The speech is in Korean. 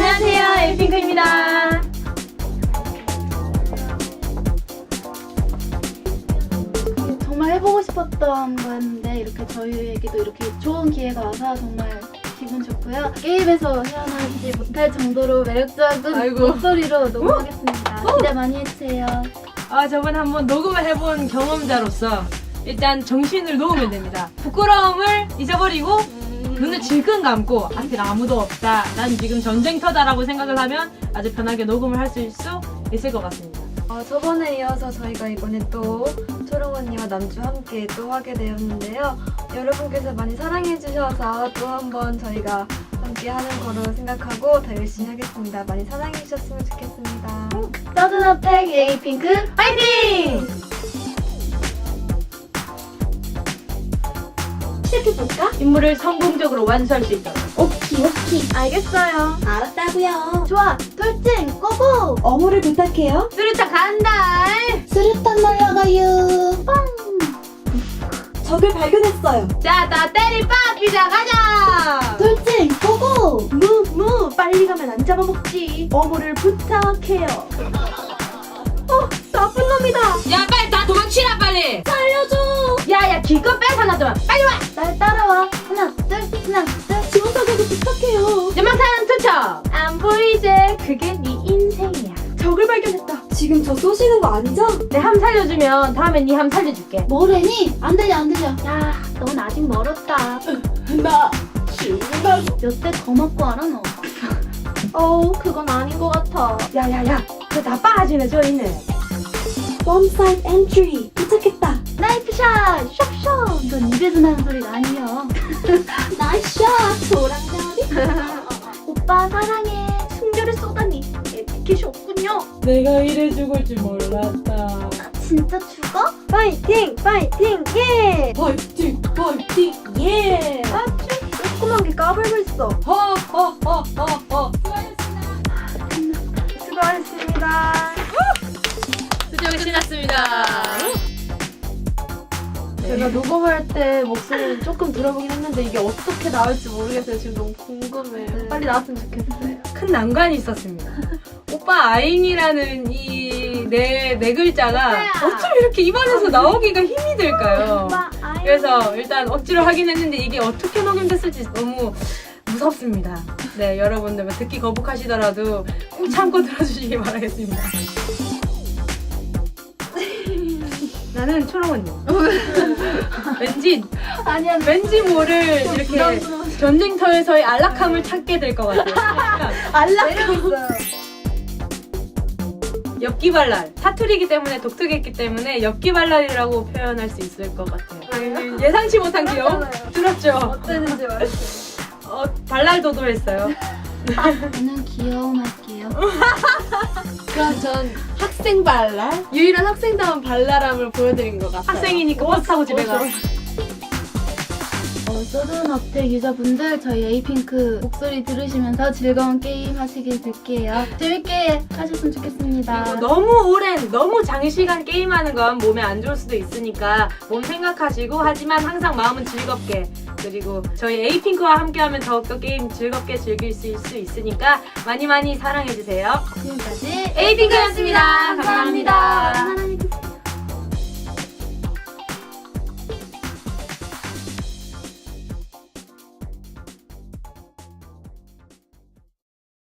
안녕하세요, 에이핑크입니다. 정말 해보고 싶었던 거였는데 이렇게 저희에게도 이렇게 좋은 기회가 와서 정말 기분 좋고요. 게임에서 헤어나지 못할 정도로 매력적인 아이고. 목소리로 녹음하겠습니다. 기대 많이 해주세요. 아, 저번에 한번 녹음을 해본 경험자로서 일단 정신을 놓으면 됩니다. 부끄러움을 잊어버리고 눈을 질끈 감고 앞에 아무도 없다. 난 지금 전쟁터다라고 생각을 하면 아주 편하게 녹음을 할 수 있을 것 같습니다. 어, 저번에 이어서 저희가 이번에 또 초롱 언니와 남주 함께 또 하게 되었는데요. 여러분께서 많이 사랑해주셔서 또 한번 저희가 함께 하는 거로 생각하고 더 열심히 하겠습니다. 많이 사랑해주셨으면 좋겠습니다. 서든어 팩 에이핑크 파이팅! 해볼까? 임무를 성공적으로 완수할 수 있도록. 오키 오키 알겠어요. 알았다고요. 좋아 돌진 고고! 어무를 부탁해요. 수류탄 간다! 수류탄 날라가요. 적을 발견했어요. 자, 나 때리 빠삐자 가자! 돌진 고고! 무무 빨리 가면 안 잡아먹지. 어무를 부탁해요. 어 나쁜 놈이다. 야, 빨리 다 도망치라, 빨리! 살려줘. 야, 야, 기껏 뺏어 놔두면 빨리 와! 날 따라와 하나 둘 하나 둘 지원 사격을 부탁해요. 연막탄 투척! 안 보이지? 그게 네 인생이야. 적을 발견했다. 지금 저 쏘시는 거 아니죠? 내 함 살려주면 다음에 네 함 살려줄게. 뭐래니? 안 들려 안 들려. 야, 넌 아직 멀었다. 나 죽는다. 몇 대 더 맞고 알아 너. 어 그건 아닌 것 같아. 야야야, 그다 빠지네 저 있네. Bomb site entry 나이프샷! 숍숍! 이건 입에서 나는 소리가 아니야. 나이스 샷. 조랑자리. 오빠 사랑해. 숨결을 쏘다니. 에티켓이 없군요. 내가 이래 죽을 줄 몰랐다. 진짜 죽어? 파이팅! 파이팅! 예! 파이팅 파이팅 예. 아, 조그만 게 까불고 있어. 허허허허허. 수고하셨습니다. 수정이 신났습니다. 제가 녹음할 때 목소리를 조금 들어보긴 했는데 이게 어떻게 나올지 모르겠어요. 지금 너무 궁금해요. 빨리 나왔으면 좋겠어요. 큰 난관이 있었습니다. 오빠 아잉이라는 이 네 네 글자가 어쩜 이렇게 입안에서 나오기가 힘이 들까요? 그래서 일단 억지로 하긴 했는데 이게 어떻게 녹음됐을지 너무 무섭습니다. 네, 여러분들 뭐 듣기 거북하시더라도 꼭 참고 들어주시기 바라겠습니다. 나는 초롱 언니. 왠지 아니야. 왠지 모를 이렇게 전쟁터에서의 안락함을 찾게 될 것 같아요. 내려고 있어요. 엽기발랄 사투리이기 때문에 독특했기 때문에 엽기발랄이라고 표현할 수 있을 것 같아요. 예상치 못한 귀여움 들었죠? 어땠는지 말해주세요. 어, 발랄 도도했어요. 저는 귀여움 할게요. 그럼 전 학생 발랄? 유일한 학생다운 발랄함을 보여드린 것 같아요. 학생이니까 버스 타고 집에 가. 어, 서든 업텍 유저분들 저희 에이핑크 목소리 들으시면서 즐거운 게임 하시길 빌게요. 재밌게 하셨으면 좋겠습니다. 그리고 너무 오랜, 너무 장시간 게임하는 건 몸에 안 좋을 수도 있으니까 몸 생각하시고 하지만 항상 마음은 즐겁게 그리고 저희 에이핑크와 함께하면 더욱더 게임 즐겁게 즐길 수 있- 수 있으니까 많이 많이 사랑해주세요. 지금까지 에이핑크였습니다. 감사합니다. 사랑해